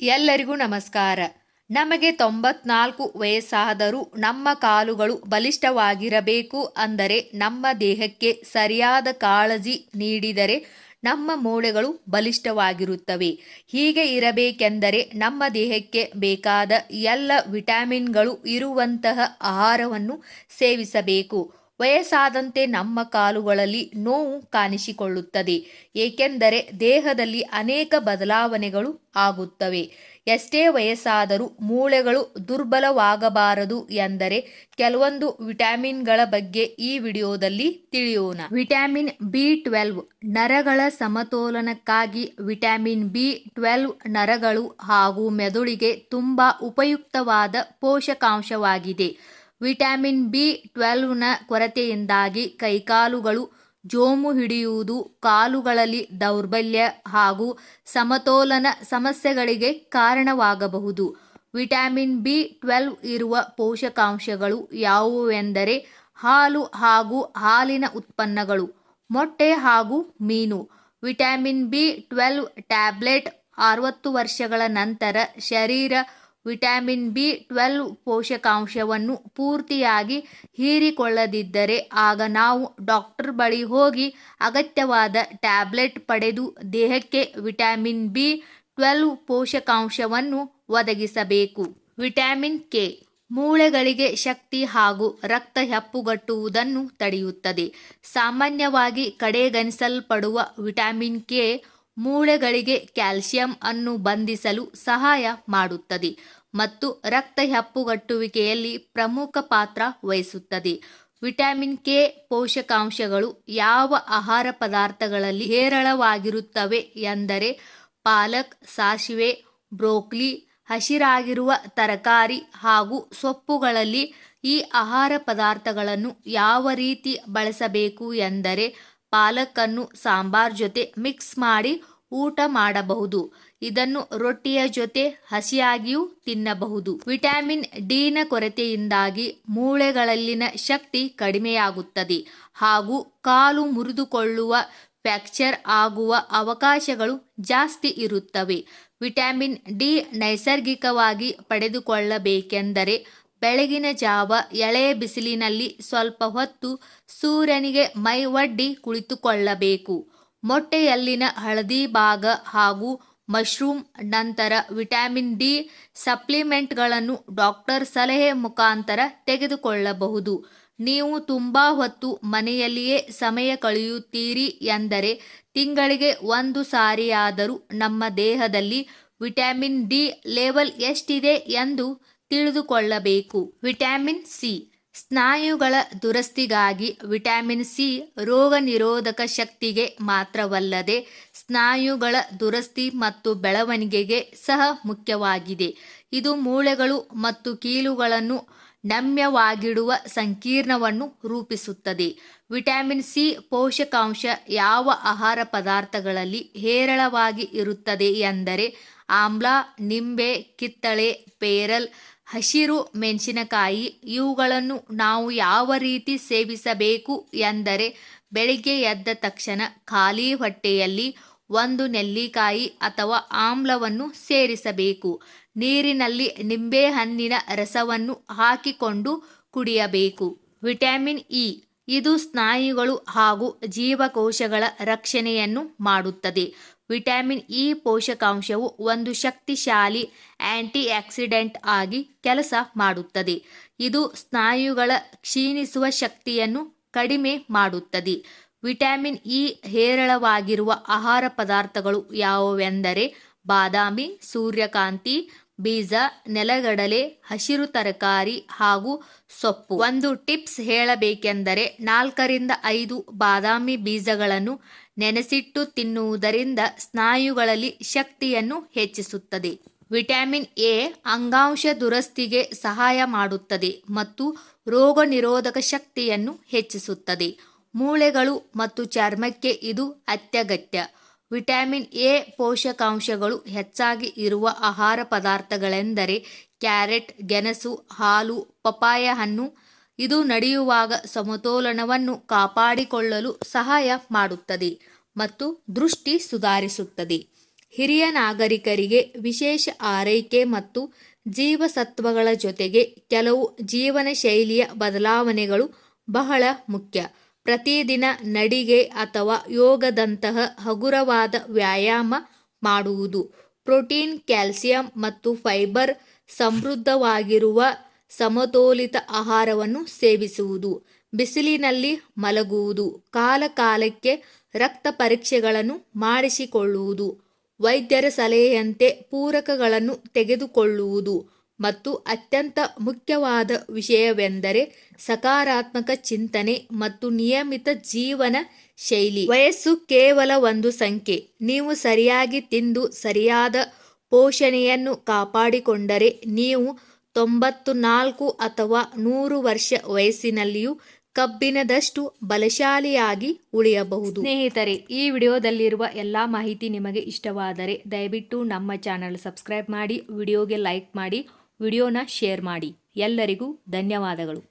ಎಲ್ಲರಿಗೂ ನಮಸ್ಕಾರ. ನಮಗೆ ತೊಂಬತ್ನಾಲ್ಕು ವಯಸ್ಸಾದರೂ ನಮ್ಮ ಕಾಲುಗಳು ಬಲಿಷ್ಠವಾಗಿರಬೇಕು ಅಂದರೆ ನಮ್ಮ ದೇಹಕ್ಕೆ ಸರಿಯಾದ ಕಾಳಜಿ ನೀಡಿದರೆ ನಮ್ಮ ಮೂಳೆಗಳು ಬಲಿಷ್ಠವಾಗಿರುತ್ತವೆ. ಹೀಗೆ ಇರಬೇಕೆಂದರೆ ನಮ್ಮ ದೇಹಕ್ಕೆ ಬೇಕಾದ ಎಲ್ಲ ವಿಟಮಿನ್ಗಳು ಇರುವಂತಹ ಆಹಾರವನ್ನು ಸೇವಿಸಬೇಕು. ವಯಸ್ಸಾದಂತೆ ನಮ್ಮ ಕಾಲುಗಳಲ್ಲಿ ನೋವು ಕಾಣಿಸಿಕೊಳ್ಳುತ್ತದೆ, ಏಕೆಂದರೆ ದೇಹದಲ್ಲಿ ಅನೇಕ ಬದಲಾವಣೆಗಳು ಆಗುತ್ತವೆ. ಎಷ್ಟೇ ವಯಸ್ಸಾದರೂ ಮೂಳೆಗಳು ದುರ್ಬಲವಾಗಬಾರದು ಎಂದರೆ ಕೆಲವೊಂದು ವಿಟಮಿನ್ಗಳ ಬಗ್ಗೆ ಈ ವಿಡಿಯೋದಲ್ಲಿ ತಿಳಿಯೋಣ. ವಿಟ್ಯಾಮಿನ್ ಬಿ ಟ್ವೆಲ್ವ್ ನರಗಳ ಸಮತೋಲನಕ್ಕಾಗಿ ವಿಟಮಿನ್ ಬಿ ಟ್ವೆಲ್ವ್ ನರಗಳು ಹಾಗೂ ಮೆದುಳಿಗೆ ತುಂಬಾ ಉಪಯುಕ್ತವಾದ ಪೋಷಕಾಂಶವಾಗಿದೆ. ವಿಟಮಿನ್ ಬಿ ಟ್ವೆಲ್ವ್ನ ಕೊರತೆಯಿಂದಾಗಿ ಕೈಕಾಲುಗಳು ಜೋಮು ಹಿಡಿಯುವುದು, ಕಾಲುಗಳಲ್ಲಿ ದೌರ್ಬಲ್ಯ ಹಾಗೂ ಸಮತೋಲನ ಸಮಸ್ಯೆಗಳಿಗೆ ಕಾರಣವಾಗಬಹುದು. ವಿಟಮಿನ್ ಬಿ ಟ್ವೆಲ್ವ್ ಇರುವ ಪೋಷಕಾಂಶಗಳು ಯಾವುವೆಂದರೆ ಹಾಲು ಹಾಗೂ ಹಾಲಿನ ಉತ್ಪನ್ನಗಳು, ಮೊಟ್ಟೆ ಹಾಗೂ ಮೀನು. ವಿಟಮಿನ್ ಬಿ ಟ್ವೆಲ್ವ್ ಟ್ಯಾಬ್ಲೆಟ್ ಅರವತ್ತು ವರ್ಷಗಳ ನಂತರ ಶರೀರ ವಿಟಮಿನ್ ಬಿ ಟ್ವೆಲ್ವ್ ಪೋಷಕಾಂಶವನ್ನು ಪೂರ್ತಿಯಾಗಿ ಹೀರಿಕೊಳ್ಳದಿದ್ದರೆ ಆಗ ನಾವು ಡಾಕ್ಟರ್ ಬಳಿ ಹೋಗಿ ಅಗತ್ಯವಾದ ಟ್ಯಾಬ್ಲೆಟ್ ಪಡೆದು ದೇಹಕ್ಕೆ ವಿಟಮಿನ್ ಬಿ ಟ್ವೆಲ್ವ್ ಪೋಷಕಾಂಶವನ್ನು ಒದಗಿಸಬೇಕು. ವಿಟಮಿನ್ ಕೆ ಮೂಳೆಗಳಿಗೆ ಶಕ್ತಿ ಹಾಗೂ ರಕ್ತ ಹೆಪ್ಪುಗಟ್ಟುವುದನ್ನು ತಡೆಯುತ್ತದೆ. ಸಾಮಾನ್ಯವಾಗಿ ಕಡೆಗಣಿಸಲ್ಪಡುವ ವಿಟಮಿನ್ ಕೆ ಮೂಳೆಗಳಿಗೆ ಕ್ಯಾಲ್ಸಿಯಂ ಅನ್ನು ಬಂಧಿಸಲು ಸಹಾಯ ಮಾಡುತ್ತದೆ. ಮತ್ತು ರಕ್ತ ಹೆಪ್ಪುಗಟ್ಟುವಿಕೆಯಲ್ಲಿ ಪ್ರಮುಖ ಪಾತ್ರ ವಹಿಸುತ್ತದೆ. ವಿಟಮಿನ್ ಕೆ ಪೋಷಕಾಂಶಗಳು ಯಾವ ಆಹಾರ ಪದಾರ್ಥಗಳಲ್ಲಿ ಹೇರಳವಾಗಿರುತ್ತವೆ ಎಂದರೆ ಪಾಲಕ್, ಸಾಸಿವೆ, ಬ್ರೋಕ್ಲಿ, ಹಸಿರಾಗಿರುವ ತರಕಾರಿ ಹಾಗೂ ಸೊಪ್ಪುಗಳಲ್ಲಿ ಈ ಆಹಾರ ಪದಾರ್ಥಗಳನ್ನು ಯಾವ ರೀತಿ ಬಳಸಬೇಕು ಎಂದರೆ ಪಾಲಕನ್ನು ಸಾಂಬಾರ್ ಜೊತೆ ಮಿಕ್ಸ್ ಮಾಡಿ ಊಟ ಮಾಡಬಹುದು. ಇದನ್ನು ರೊಟ್ಟಿಯ ಜೊತೆ ಹಸಿಯಾಗಿಯೂ ತಿನ್ನಬಹುದು. ವಿಟಮಿನ್ ಡಿನ ಕೊರತೆಯಿಂದಾಗಿ ಮೂಳೆಗಳಲ್ಲಿನ ಶಕ್ತಿ ಕಡಿಮೆಯಾಗುತ್ತದೆ ಹಾಗೂ ಕಾಲು ಮುರಿದುಕೊಳ್ಳುವ ಫ್ಯಾಕ್ಚರ್ ಆಗುವ ಅವಕಾಶಗಳು ಜಾಸ್ತಿ ಇರುತ್ತವೆ. ವಿಟಮಿನ್ ಡಿ ನೈಸರ್ಗಿಕವಾಗಿ ಪಡೆದುಕೊಳ್ಳಬೇಕೆಂದರೆ ಬೆಳಗಿನ ಜಾವ ಎಳೆ ಬಿಸಿಲಿನಲ್ಲಿ ಸ್ವಲ್ಪ ಹೊತ್ತು ಸೂರ್ಯನಿಗೆ ಮೈ ಒಡ್ಡಿ ಕುಳಿತುಕೊಳ್ಳಬೇಕು. ಮೊಟ್ಟೆಯಲ್ಲಿನ ಹಳದಿ ಭಾಗ ಹಾಗೂ ಮಶ್ರೂಮ್, ನಂತರ ವಿಟಮಿನ್ ಡಿ ಸಪ್ಲಿಮೆಂಟ್ಗಳನ್ನು ಡಾಕ್ಟರ್ ಸಲಹೆ ಮುಖಾಂತರ ತೆಗೆದುಕೊಳ್ಳಬಹುದು. ನೀವು ತುಂಬ ಹೊತ್ತು ಮನೆಯಲ್ಲಿಯೇ ಸಮಯ ಕಳೆಯುತ್ತೀರಿ ಎಂದರೆ ತಿಂಗಳಿಗೆ ಒಂದು ಸಾರಿಯಾದರೂ ನಮ್ಮ ದೇಹದಲ್ಲಿ ವಿಟಮಿನ್ ಡಿ ಲೆವೆಲ್ ಎಷ್ಟಿದೆ ಎಂದು ತಿಳಿದುಕೊಳ್ಳಬೇಕು. ವಿಟಮಿನ್ ಸಿ ಸ್ನಾಯುಗಳ ದುರಸ್ತಿಗಾಗಿ ವಿಟಮಿನ್ ಸಿ ರೋಗ ನಿರೋಧಕ ಶಕ್ತಿಗೆ ಮಾತ್ರವಲ್ಲದೆ ಸ್ನಾಯುಗಳ ದುರಸ್ತಿ ಮತ್ತು ಬೆಳವಣಿಗೆಗೆ ಸಹ ಮುಖ್ಯವಾಗಿದೆ. ಇದು ಮೂಳೆಗಳು ಮತ್ತು ಕೀಲುಗಳನ್ನು ನಮ್ಯವಾಗಿಡುವ ಸಂಕೀರ್ಣವನ್ನು ರೂಪಿಸುತ್ತದೆ. ವಿಟಮಿನ್ ಸಿ ಪೋಷಕಾಂಶ ಯಾವ ಆಹಾರ ಪದಾರ್ಥಗಳಲ್ಲಿ ಹೇರಳವಾಗಿ ಇರುತ್ತದೆ ಎಂದರೆ ಆಮ್ಲ, ನಿಂಬೆ, ಕಿತ್ತಳೆ, ಪೇರಲ್ ಹಸಿರು ಮೆಣಸಿನಕಾಯಿ, ಇವುಗಳನ್ನು ನಾವು ಯಾವ ರೀತಿ ಸೇವಿಸಬೇಕು ಎಂದರೆ ಬೆಳಿಗ್ಗೆ ಎದ್ದ ತಕ್ಷಣ ಖಾಲಿ ಹೊಟ್ಟೆಯಲ್ಲಿ ಒಂದು ನೆಲ್ಲಿಕಾಯಿ ಅಥವಾ ಆಮ್ಲವನ್ನು ಸೇರಿಸಬೇಕು. ನೀರಿನಲ್ಲಿ ನಿಂಬೆಹಣ್ಣಿನ ರಸವನ್ನು ಹಾಕಿಕೊಂಡು ಕುಡಿಯಬೇಕು. ವಿಟಮಿನ್ ಇ, ಇದು ಸ್ನಾಯುಗಳು ಹಾಗೂ ಜೀವಕೋಶಗಳ ರಕ್ಷಣೆಯನ್ನು ಮಾಡುತ್ತದೆ. ವಿಟಮಿನ್ ಇ ಪೋಷಕಾಂಶವು ಒಂದು ಶಕ್ತಿಶಾಲಿ ಆಂಟಿ ಆಕ್ಸಿಡೆಂಟ್ ಆಗಿ ಕೆಲಸ ಮಾಡುತ್ತದೆ. ಇದು ಸ್ನಾಯುಗಳ ಕ್ಷೀಣಿಸುವ ಶಕ್ತಿಯನ್ನು ಕಡಿಮೆ ಮಾಡುತ್ತದೆ. ವಿಟಮಿನ್ ಇ ಹೇರಳವಾಗಿರುವ ಆಹಾರ ಪದಾರ್ಥಗಳು ಯಾವುವೆಂದರೆ ಬಾದಾಮಿ, ಸೂರ್ಯಕಾಂತಿ ಬೀಜ, ನೆಲಗಡಲೆ, ಹಸಿರು ತರಕಾರಿ ಹಾಗೂ ಸೊಪ್ಪು. ಒಂದು ಟಿಪ್ಸ್ ಹೇಳಬೇಕೆಂದರೆ ನಾಲ್ಕರಿಂದ ಐದು ಬಾದಾಮಿ ಬೀಜಗಳನ್ನು ನೆನೆಸಿಟ್ಟು ತಿನ್ನುವುದರಿಂದ ಸ್ನಾಯುಗಳಲ್ಲಿ ಶಕ್ತಿಯನ್ನು ಹೆಚ್ಚಿಸುತ್ತದೆ. ವಿಟಮಿನ್ ಎ ಅಂಗಾಂಶ ದುರಸ್ತಿಗೆ ಸಹಾಯ ಮಾಡುತ್ತದೆ ಮತ್ತು ರೋಗ ನಿರೋಧಕ ಶಕ್ತಿಯನ್ನು ಹೆಚ್ಚಿಸುತ್ತದೆ. ಮೂಳೆಗಳು ಮತ್ತು ಚರ್ಮಕ್ಕೆ ಇದು ಅತ್ಯಗತ್ಯ. ವಿಟಮಿನ್ ಎ ಪೋಷಕಾಂಶಗಳು ಹೆಚ್ಚಾಗಿ ಇರುವ ಆಹಾರ ಪದಾರ್ಥಗಳೆಂದರೆ ಕ್ಯಾರೆಟ್, ಗೆಣಸು, ಹಾಲು ಪಪಾಯ ಹಣ್ಣು. ಇದು ನಡೆಯುವಾಗ ಸಮತೋಲನವನ್ನು ಕಾಪಾಡಿಕೊಳ್ಳಲು ಸಹಾಯ ಮಾಡುತ್ತದೆ ಮತ್ತು ದೃಷ್ಟಿ ಸುಧಾರಿಸುತ್ತದೆ. ಹಿರಿಯ ನಾಗರಿಕರಿಗೆ ವಿಶೇಷ ಆರೈಕೆ ಮತ್ತು ಜೀವಸತ್ವಗಳ ಜೊತೆಗೆ ಕೆಲವು ಜೀವನ ಶೈಲಿಯ ಬದಲಾವಣೆಗಳು ಬಹಳ ಮುಖ್ಯ. ಪ್ರತಿದಿನ ನಡಿಗೆ ಅಥವಾ ಯೋಗದಂತಹ ಹಗುರವಾದ ವ್ಯಾಯಾಮ ಮಾಡುವುದು. ಪ್ರೋಟೀನ್, ಕ್ಯಾಲ್ಸಿಯಂ ಮತ್ತು ಫೈಬರ್ ಸಮೃದ್ಧವಾಗಿರುವ ಸಮತೋಲಿತ ಆಹಾರವನ್ನು ಸೇವಿಸುವುದು. ಬಿಸಿಲಿನಲ್ಲಿ ಮಲಗುವುದು. ಕಾಲಕಾಲಕ್ಕೆ ರಕ್ತ ಪರೀಕ್ಷೆಗಳನ್ನು ಮಾಡಿಸಿಕೊಳ್ಳುವುದು. ವೈದ್ಯರ ಸಲಹೆಯಂತೆ ಪೂರಕಗಳನ್ನು ತೆಗೆದುಕೊಳ್ಳುವುದು. ಮತ್ತು ಅತ್ಯಂತ ಮುಖ್ಯವಾದ ವಿಷಯವೆಂದರೆ ಸಕಾರಾತ್ಮಕ ಚಿಂತನೆ ಮತ್ತು ನಿಯಮಿತ ಜೀವನ ಶೈಲಿ. ವಯಸ್ಸು ಕೇವಲ ಒಂದು ಸಂಖ್ಯೆ. ನೀವು ಸರಿಯಾಗಿ ತಿಂದು ಸರಿಯಾದ ಪೋಷಣೆಯನ್ನು ಕಾಪಾಡಿಕೊಂಡರೆ ನೀವು ತೊಂಬತ್ತು ನಾಲ್ಕು ಅಥವಾ ನೂರು ವರ್ಷ ವಯಸ್ಸಿನಲ್ಲಿಯೂ ಕಬ್ಬಿನದಷ್ಟು ಬಲಶಾಲಿಯಾಗಿ ಉಳಿಯಬಹುದು. ಸ್ನೇಹಿತರೆ, ಈ ವಿಡಿಯೋದಲ್ಲಿರುವ ಎಲ್ಲ ಮಾಹಿತಿ ನಿಮಗೆ ಇಷ್ಟವಾದರೆ ದಯವಿಟ್ಟು ನಮ್ಮ ಚಾನಲ್ ಸಬ್ಸ್ಕ್ರೈಬ್ ಮಾಡಿ, ವಿಡಿಯೋಗೆ ಲೈಕ್ ಮಾಡಿ ವಿಡಿಯೋನ ಶೇರ್ ಮಾಡಿ. ಎಲ್ಲರಿಗೂ ಧನ್ಯವಾದಗಳು.